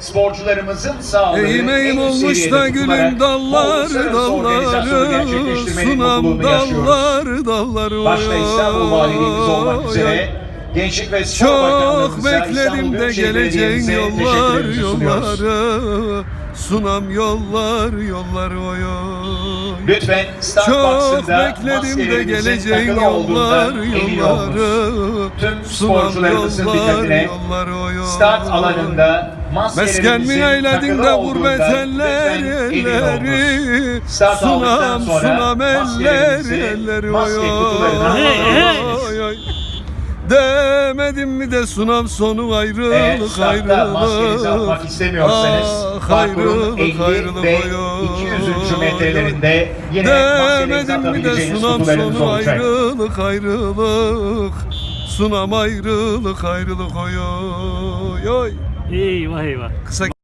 Sporcularımızın sağlığı Eğim eğim olmuş da gülüm dallar gerçekleştirmenin Sunam dallar dalları Başta İstanbul Valiliğimiz olmak üzere Gençlik ve Spor Çok bekledim de geleceğin yollar yolları Sunam yollar yollar oy oy. Lütfen start Çok bekledim de geleceğin yollar yolları. Tüm sporcularımızın dikkatine start alanında Mesken mi eyledin de gurbet eller elleri? Sunam sonra sunam eller elleri maske kutularına Demedim mi de sunam sonu ayrılık startta maskenizi ayrılık atmak istemiyorsanız Ah, ayrılık, 50 ayrılık, ve oy, 200. oy, metrelerinde yine Demedim mi de sunam sonu olacak. ayrılık ayrılık Sunam ayrılık ayrılık oy oy Eyvah eyvah. Kısa